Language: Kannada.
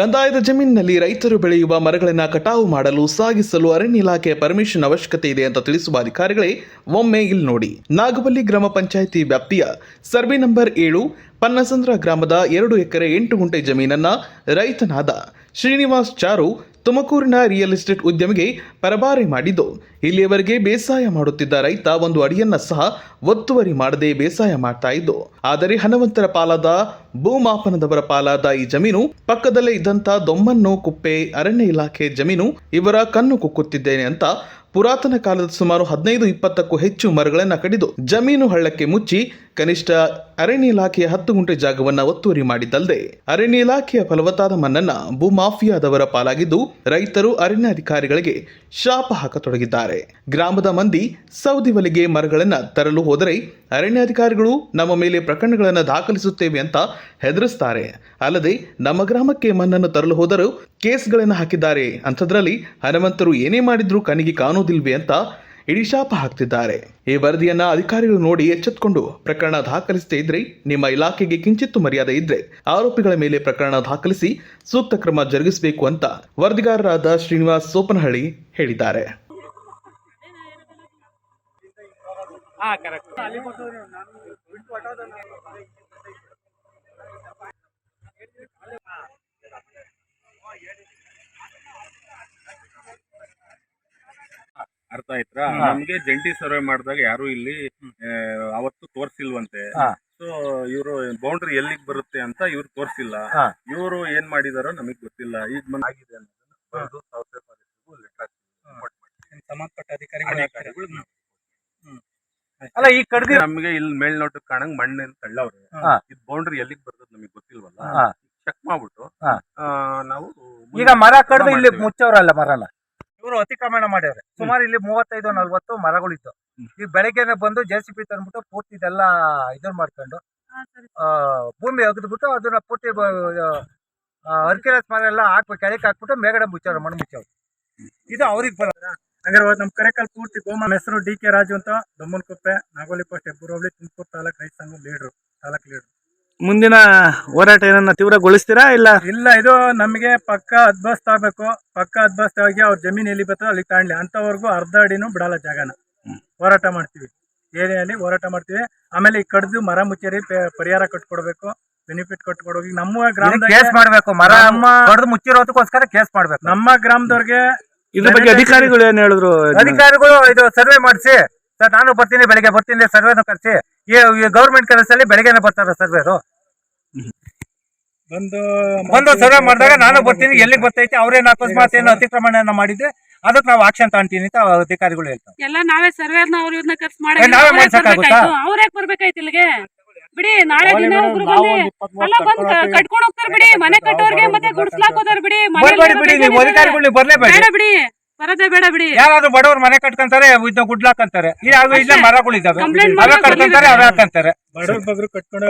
ಕಂದಾಯದ ಜಮೀನಿನಲ್ಲಿ ರೈತರು ಬೆಳೆಯುವ ಮರಗಳನ್ನು ಕಟಾವು ಮಾಡಲು, ಸಾಗಿಸಲು ಅರಣ್ಯ ಇಲಾಖೆ ಪರ್ಮಿಷನ್ ಅವಶ್ಯಕತೆ ಇದೆ ಅಂತ ತಿಳಿಸುವ ಅಧಿಕಾರಿಗಳೇ ಒಮ್ಮೆ ಇಲ್ಲಿ ನೋಡಿ. ನಾಗವಲ್ಲಿ ಗ್ರಾಮ ಪಂಚಾಯಿತಿ ವ್ಯಾಪ್ತಿಯ ಸರ್ವೆ ನಂಬರ್ ಏಳು, ಪನ್ನಸಂದ್ರ ಗ್ರಾಮದ ಎರಡು ಎಕರೆ ಎಂಟು ಗುಂಟೆ ಜಮೀನನ್ನ ರೈತನಾದ ಶ್ರೀನಿವಾಸ್ ಚಾರು ತುಮಕೂರಿನ ರಿಯಲ್ ಎಸ್ಟೇಟ್ ಉದ್ಯಮಿಗೆ ಪರಭಾರಿ ಮಾಡಿದ್ದು. ಇಲ್ಲಿಯವರೆಗೆ ಬೇಸಾಯ ಮಾಡುತ್ತಿದ್ದ ರೈತ ಒಂದು ಅಡಿಯನ್ನ ಸಹ ಒತ್ತುವರಿ ಮಾಡದೆ ಬೇಸಾಯ ಮಾಡ್ತಾ ಇದ್ದು. ಆದರೆ ಹನುಮಂತರ ಪಾಲಾದ ಭೂಮಾಪನದವರ ಪಾಲಾದ ಈ ಜಮೀನು, ಪಕ್ಕದಲ್ಲೇ ಇದ್ದಂತ ದೊಮ್ಮನ್ನು ಕುಪ್ಪೆ, ಅರಣ್ಯ ಇಲಾಖೆ ಜಮೀನು ಇವರ ಕಣ್ಣು ಕುಕ್ಕುತ್ತಿದ್ದೇನೆ ಅಂತ ಪುರಾತನ ಕಾಲದ ಸುಮಾರು ಹದಿನೈದು, ಇಪ್ಪತ್ತಕ್ಕೂ ಹೆಚ್ಚು ಮರಗಳನ್ನು ಕಡಿದು ಜಮೀನು ಹಳ್ಳಕ್ಕೆ ಮುಚ್ಚಿ ಕನಿಷ್ಠ ಅರಣ್ಯ ಇಲಾಖೆಯ ಹತ್ತು ಗುಂಟೆ ಜಾಗವನ್ನು ಒತ್ತುವರಿ ಮಾಡಿದ್ದಲ್ಲದೆ ಅರಣ್ಯ ಇಲಾಖೆಯ ಫಲವತ್ತಾದ ಮಣ್ಣನ್ನ ಭೂಮಾಫಿಯಾದವರ ಪಾಲಾಗಿದ್ದು, ರೈತರು ಅರಣ್ಯ ಅಧಿಕಾರಿಗಳಿಗೆ ಶಾಪ ಹಾಕತೊಡಗಿದ್ದಾರೆ. ಗ್ರಾಮದ ಮಂದಿ ಸೌದಿ ಒಲೆಗೆ ಮರಗಳನ್ನು ತರಲು ಹೋದರೆ, ಅರಣ್ಯಾಧಿಕಾರಿಗಳು ನಮ್ಮ ಮೇಲೆ ಪ್ರಕರಣಗಳನ್ನು ದಾಖಲಿಸುತ್ತೇವೆ ಅಂತ ಹೆದರಿಸ್ತಾರೆ. ಅಲ್ಲದೆ, ನಮ್ಮ ಗ್ರಾಮಕ್ಕೆ ಮಣ್ಣನ್ನು ತರಲು ಹೋದರೂ ಕೇಸ್ಗಳನ್ನು ಹಾಕಿದ್ದಾರೆ. ಅಂಥದ್ರಲ್ಲಿ ಹನುಮಂತರು ಏನೇ ಮಾಡಿದ್ರೂ ಕನಿಗೆ ಕಾಣೋದಿಲ್ವೇ ಅಂತ ಇಡೀ ಶಾಪ ಹಾಕ್ತಿದ್ದಾರೆ. ಈ ವರದಿಯನ್ನ ಅಧಿಕಾರಿಗಳು ನೋಡಿ ಎಚ್ಚೆತ್ಕೊಂಡು ಪ್ರಕರಣ ದಾಖಲಿಸದೇ ಇದ್ರೆ ನಿಮ್ಮ ಇಲಾಖೆಗೆ ಕಿಂಚಿತ್ತು ಮರ್ಯಾದೆ ಇದ್ರೆ ಆರೋಪಿಗಳ ಮೇಲೆ ಪ್ರಕರಣ ದಾಖಲಿಸಿ ಸೂಕ್ತ ಕ್ರಮ ಜರುಗಿಸಬೇಕು ಅಂತ ವರದಿಗಾರರಾದ ಶ್ರೀನಿವಾಸ್ ಸೋಪನಹಳ್ಳಿ ಹೇಳಿದ್ದಾರೆ. ಅರ್ಥ ನಮ್ಗೆ ಜಂಟಿ ಸರ್ವೆ ಮಾಡಿದಾಗ ಯಾರು ಇಲ್ಲಿ ಅವತ್ತು ತೋರ್ಸಿಲ್ವಂತೆ. ಸೊ ಇವರು ಬೌಂಡ್ರಿ ಎಲ್ಲಿಗೆ ಬರುತ್ತೆ ಅಂತ ಇವ್ರು ತೋರ್ಸಿಲ್ಲ. ಇವರು ಏನ್ ಮಾಡಿದಾರೋ ನಮಗ್ ಗೊತ್ತಿಲ್ಲ. ಈಗ ಆಗಿದೆ ಸಂಬಂಧಪಟ್ಟ ಅಧಿಕಾರಿಗಳು ಅಲ್ಲ ಈ ಕಡ್ದಿ ನಮ್ಗೆ ಇಲ್ಲಿ ಮೇಲ್ನೋಟಕ್ಕೆ ಕಾಣಂಗ್ ಮಣ್ಣಿನ ತಳ್ಳವ್ರೆ. ಇದು ಬೌಂಡ್ರಿ ಎಲ್ಲಿಗೆ ಬರ್ತದೆ ನಮಗೆ ಗೊತ್ತಿಲ್ವಲ್ಲ. ಚೆಕ್ ಮಾಡ್ಬಿಟ್ಟು ಆ, ನಾವು ಈಗ ಮರ ಕಡ್ದು ಇಲ್ಲಿ. ಮುಚ್ಚವ್ರಲ್ಲ ಮರನ? ಇವರು ಅತಿಕ್ರಮಣ ಮಾಡ್ಯಾರೆ ಸುಮಾರು ಇಲ್ಲಿ ಮೂವತ್ತೈದು ನಲ್ವತ್ತು ಮರಗಳಿತ್ತು. ಈ ಬೆಳಗ್ಗೆನೆ ಬಂದು ಜೆ ಸಿ ಪಿ ತಂದ್ಬಿಟ್ಟು ಪೂರ್ತಿ ಇದೆಲ್ಲ ಇದನ್ನ ಮಾಡ್ಕೊಂಡು ಆ, ಭೂಮಿ ಅಗದ್ಬಿಟ್ಟು ಅದನ್ನ ಪೂರ್ತಿ ಅರ್ಕಿರಸ್ ಮರ ಎಲ್ಲ ಹಾಕ್ಬೇಕು ಕೆಳಕ್ಕೆ ಹಾಕ್ಬಿಟ್ಟು ಮೇಗಡೆ ಮುಚ್ಚವ್ರೆ ಮಣ್ಣು ಮುಚ್ಚವ್ರು. ಇದು ಅವ್ರಿಗೆ ಬರೋದ. ಹಂಗಾರೆ ನಮ್ಮ ಕರೆಕಲ್ ಪೂರ್ತಿ ಗೋಮ ಹೆಸರು ಡಿ ಕೆ ರಾಜು ಅಂತ ದೊಮ್ಮನಕೊಪ್ಪೆ ನಾಗೋಲಿ ಪೋಸ್ಟ್ ಹೆಬ್ಬೂರು ಹೋಬಳಿ ತುಮಕೂರು ತಾಲೂಕು ರೈತ ಸಂಘ ಲೀಡ್ರು ತಾಲೂಕು ಲೀಡ್ರು ಮುಂದಿನ ಹೋರಾಟ ಏನನ್ನ ತೀವ್ರಗೊಳಿಸ್ತೀರಾ ಇಲ್ಲ? ಇಲ್ಲ ಇದು ನಮಗೆ ಪಕ್ಕ ಅದ್ಭಸ್ತ ಆಗ್ಬೇಕು. ಪಕ್ಕ ಅದ್ಭಸ್ತ ಆಗಿ ಅವ್ರ ಜಮೀನ್ ಎಲ್ಲಿ ಬರ್ತೋ ಅಲ್ಲಿ ತಾಣ್ಲಿ ಅಂತವರೆಗೂ ಅರ್ಧ ಅಡಿನೂ ಬಿಡಲ್ಲ ಜಾಗನ. ಹೋರಾಟ ಮಾಡ್ತೀವಿ. ಏರಿಯಲ್ಲಿ ಹೋರಾಟ ಮಾಡ್ತೀವಿ. ಆಮೇಲೆ ಈ ಕಡ್ದು ಮರ ಮುಚ್ಚೇರಿ ಪರಿಹಾರ ಕಟ್ಕೊಡ್ಬೇಕು. ಬೆನಿಫಿಟ್ ಕಟ್ಕೊಡೋಗಿ ಈಗ ನಮ್ಮ ಗ್ರಾಮದ ಕೇಸ್ ಮಾಡ್ಬೇಕು. ಮರ ಕಡ್ದು ಮುಚ್ಚಿರೋದಕ್ಕೋಸ್ಕರ ಕೇಸ್ ಮಾಡ್ಬೇಕು. ನಮ್ಮ ಗ್ರಾಮದವ್ರಿಗೆ ಇದ್ರ ಬಗ್ಗೆ ಅಧಿಕಾರಿಗಳು ಏನ್ ಹೇಳಿದ್ರು? ಅಧಿಕಾರಿಗಳು ಇದು ಸರ್ವೆ ಮಾಡಿಸಿ. ಸರ್ ನಾನು ಬರ್ತೀನಿ ಬೆಳಿಗ್ಗೆ ಬರ್ತೀನಿ ಸರ್ವೆನ ಕರ್ಸಿ. ಗೌರ್ಮೆಂಟ್ ಕೆಲಸದಲ್ಲಿ ಬೆಳಗ್ಗೆನೆ ಬರ್ತಾರ ಸರ್ವೇರು ಬಂದು ಬಂದು ಸರ್ವೆ ಮಾಡಿದಾಗ ನಾನು ಬರ್ತೀನಿ ಎಲ್ಲಿಗೆ ಬರ್ತೈತಿ ಅವ್ರೇನು ಅಕಸ್ಮಾತ್ ಏನು ಅತಿಕ್ರಮಣ ಮಾಡಿದ್ರೆ ಅದಕ್ಕೆ ನಾವು ಆಕ್ಷನ್ ತಾಂತೀನಿ ಅಂತ ಅಧಿಕಾರಿಗಳು ಹೇಳ್ತಾರೆ. ಎಲ್ಲ ನಾವೇ ಸರ್ವೇರ್ನ ಅವ್ರ ಇವ್ರನ್ನ ಖರ್ಚು ಮಾಡಿ ನಾವೇ ಮಾಡ್ಸಕ್ಕಾಗುತ್ತಾ? ಅವ್ರ ಬರ್ಬೇಕಾಯ್ತು ಇಲ್ಲಿಗೆ? ಬಿಡಿ ನಾಳೆ ದಿನ ಒಬ್ರು ಬಂದು ಅಲ್ಲ ಬಂದ್ ಕಟ್ಕೊಂಡ್ ಹೋಗ್ತಾರ ಬಿಡಿ ಮನೆ ಕಟ್ಟೋರ್ಗೆ ಮತ್ತೆ ಗುಡ್ಸ್ಲಾಕ್ ಹೋದಾರ ಬಿಡಿ ಬರ್ಬೇಡಿ ಬಿಡಿ ಅಧಿಕಾರಿಗಳು ಬರ್ಲೇಬೇಡಿ. ಬೇಡ ಬಿಡಿ. ಬರದೇ ಬೇಡ ಬಿಡಿ ಯಾರಾದ್ರೂ ಬಡವ್ರು ಮನೆ ಕಟ್ಕೊಂತಾರೆ ಇದನ್ನ ಗುಡ್ಲಾಕಂತಾರೆ ಈ ಯಾವ ಇಲ್ಲ ಅಷ್ಟೇ. ಮರಗಳಿದ್ದಾವೆ ಮರ ಕಟ್ಕೊಂತಾರೆ ಅದ. ಹಾಕಂತಾರೆ ಬಡವ್ರ ಬಗ್ರು ಕಟ್ಕೊಂಡು